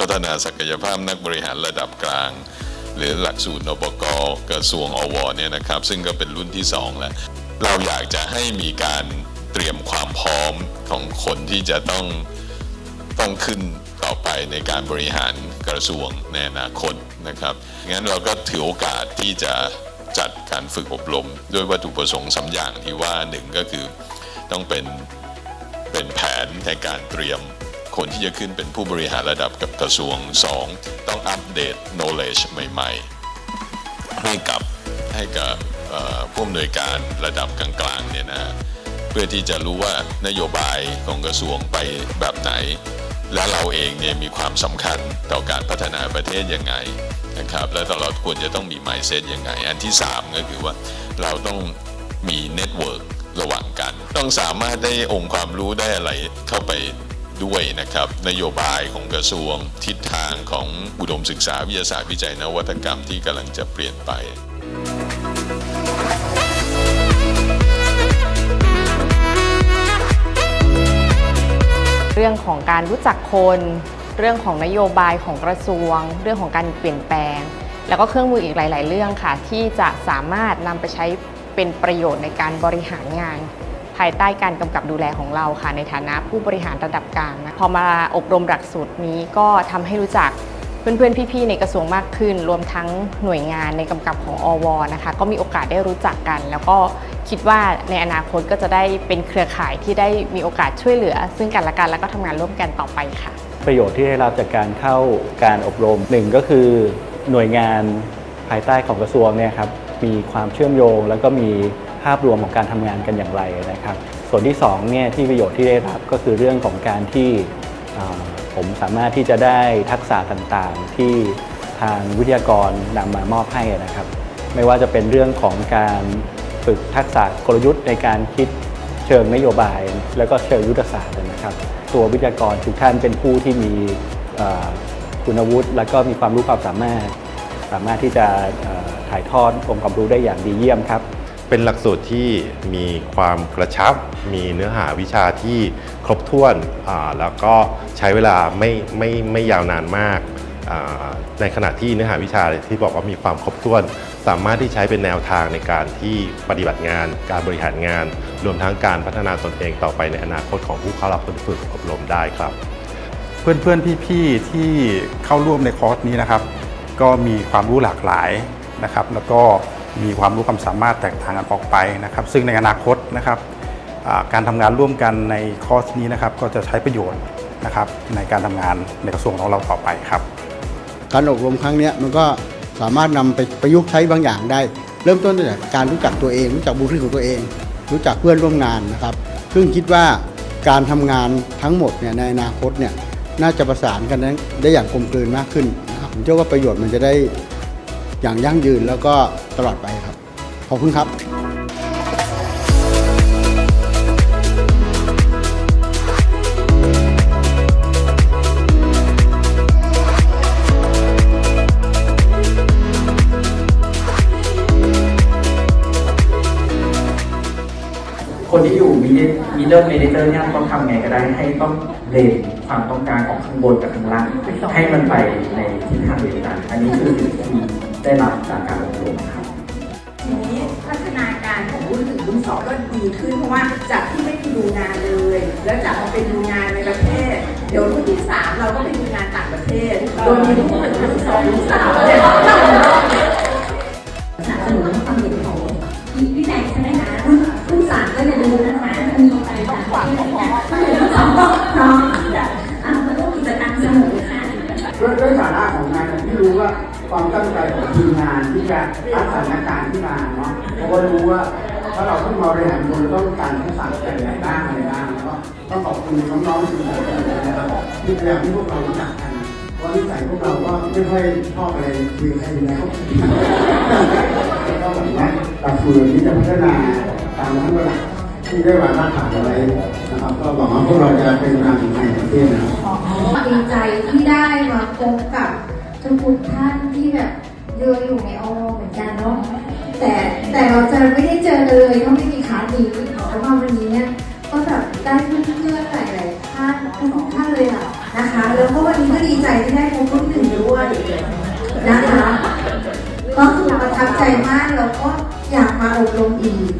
พัฒนาศักยภาพนักบริหารระดับกลาง หรือหลักสูตรนบกกระทรวงอวเนี่ยนะครับซึ่งก็เป็นรุ่นที่2แล้วเราอยากจะให้มีการเตรียมความพร้อมของคนที่จะต้องต้องขึ้นต่อไปในการบริหารกระทรวงในอนาคตนะครับงั้นเราก็ถือโอกาสที่จะจัดการฝึกอบรม ด้วยวัตถุประสงค์สาอย่างที่ว่าหนึ่งก็คือต้องเป็นเป็นแผนในการเตรียม คนที่จะขึ้นเป็นผู้บริหารระดับกับกระทรวงสองต้องอัปเดต knowledge ใหม่ ๆ ให้กับให้กับผู้อำนวยการระดับกลางๆเนี่ยนะเพื่อที่จะรู้ว่านโยบายของกระทรวงไปแบบไหน และเราเองเนี่ยมีความสำคัญต่อการพัฒนาประเทศยังไงนะครับและตลอดควรจะต้องมี mindset ยังไง อันที่ 3 ก็คือว่าเราต้องมีเน็ตเวิร์กระหว่างกัน ต้องสามารถได้องค์ความรู้ได้อะไรเข้าไป ด้วยนะครับนโยบายของกระทรวงทิศทางของอุดมศึกษาวิทยาศาสตร์วิจัยนวัตกรรมที่กำลังจะเปลี่ยนไปเรื่องของการรู้จักคน เรื่องของนโยบายของกระทรวง เรื่องของการเปลี่ยนแปลง แล้วก็เครื่องมืออีกหลาย ๆ เรื่องค่ะ ที่จะสามารถนำไปใช้เป็นประโยชน์ในการบริหารงาน ภายใต้การกำกับดูแลของเราค่ะ ในฐานะผู้บริหารระดับกลางนะพอมาอบรมหลักสูตรนี้ก็ทำให้รู้จักเพื่อนๆ พี่ๆ ในกระทรวงมากขึ้น รวมทั้งหน่วยงานในกำกับของอวนะคะ ก็มีโอกาสได้รู้จักกัน แล้วก็คิดว่าในอนาคตก็จะได้เป็นเครือข่ายที่ได้มีโอกาสช่วยเหลือ ซึ่งกันและกันแล้วก็ทำงานร่วมกันต่อไปค่ะ ประโยชน์ที่ได้รับจากการเข้าการอบรมหนึ่งก็คือหน่วยงานภายใต้ของกระทรวงเนี่ยครับมีความเชื่อมโยง แล้วก็มี ภาพรวมของการทำงานกันอย่างไรนะครับ ส่วนที่สองเนี่ยที่ประโยชน์ที่ได้รับก็คือเรื่องของการที่ผมสามารถที่จะได้ทักษะต่างๆ ที่ทางวิทยากรนำมามอบให้นะครับ ไม่ว่าจะเป็นเรื่องของการฝึกทักษะกลยุทธ์ในการคิดเชิงนโยบาย แล้วก็เชิงยุทธศาสตร์นะครับ ตัววิทยากรทุกท่านเป็นผู้ที่มีคุณวุฒิและก็มีความรู้ความสามารถ สามารถที่จะถ่ายทอดองค์ความรู้ได้อย่างดีเยี่ยมครับ เป็นหลักสูตรที่มีความกระชับ มีเนื้อหาวิชาที่ครบถ้วนแล้วก็ใช้เวลาไม่ไม่ไม่ยาวนานมาก ในขณะที่เนื้อหาวิชาที่บอกว่ามีความครบถ้วน สามารถที่ใช้เป็นแนวทางในการที่ปฏิบัติงาน การบริหารงาน รวมทั้งการพัฒนาตนเองต่อไปในอนาคตของผู้เข้ารับฝึกอบรมได้ครับ เพื่อนๆพี่ๆที่เข้าร่วมในคอร์สนี้นะครับ ก็มีความรู้หลากหลายนะครับ แล้วก็ มีความรู้ความสามารถแตกต่างกันออกไปนะครับ ซึ่งในอนาคตนะครับการทำงานร่วมกันในคอร์สนี้นะครับก็จะใช้ประโยชน์นะครับในการทำงานในกระทรวงของเราต่อไปครับ การอบรมครั้งนี้มันก็สามารถนำไปประยุกต์ใช้บางอย่างได้ เริ่มต้นตั้งแต่การรู้จักตัวเอง รู้จักบุคลิกของตัวเอง รู้จักเพื่อนร่วมงานนะครับ ซึ่งคิดว่าการทำงานทั้งหมดเนี่ยในอนาคตเนี่ยน่าจะประสานกันได้ได้อย่างกลมกลืนมากขึ้นนะครับผมเชื่อว่าประโยชน์มันจะได้ อย่างยั่งยืนแล้วก็ตลอดไปครับ ขอบคุณครับคนที่อยู่มิดมิดเดิลเมดิเตอร์เนี่ยต้องทำไงก็ได้ให้ต้องเบรนความต้องการของข้างบนกับข้างล่างให้มันไปในทิศทางเดียวกัน อันนี้คือสิ่งที่ ได้รับจากการอบรมครับทีนี้พัฒนาการของรุ่นถึงรุ่นสองก็ดีขึ้นเพราะว่าจากที่ไม่มีดูงานเลย แล้วจากมาเป็นดูงานในประเทศ เดี๋ยวรุ่นที่สามเราก็ไปดูงานต่างประเทศโดยมีรุ่นหนึ่งรุ่นสองรุ่นสามเนี่ยสนับสนุนความเห็นของวิจัยใช่ไหมคะรุ่นรุ่นสามก็จะดูนะคะมีอะไรต่างๆที่ไหนคะรุ่นสองก็พร้อม ความตั้งใจของทีมงานที่จะรับสถานการณ์ที่มาเนาะเพราะว่ารู้ว่าถ้าเราต้องมาบริหารคนเราต้องการทักษะอะไรไหนบ้างอะไรบ้างแล้วก็ต้องขอบคุณน้องๆทีมงานนะครับที่พยายามที่พวกเรารู้จักกันเพราะนิสัยพวกเราก็ไม่ค่อยชอบอะไรคุยกับใครอยู่แล้วแล้วก็ผมว่าหลักสูตรนี้จะพัฒนาตามขั้นตอนที่ได้วางรากฐานเอาไว้นะครับก็หวังว่าพวกเราจะเป็นทางในประเทศนะครับดีใจที่ได้มาพบกับ ทุกท่านที่แบบเดินอยู่ในออเหมือนกันเนาะแต่แต่เราจะไม่ได้เจอเลยถ้าไม่มีคลาสนี้เพราะว่าวันนี้เนี่ยก็แบบได้เพื่อนๆหลายๆท่านทุกท่านเลยอะนะคะ แล้วก็วันนี้ก็ดีใจที่ได้พบรุ่นหนึ่งด้วยนะคะก็คือประทับใจมากแล้วก็อยากมาอบรมอีก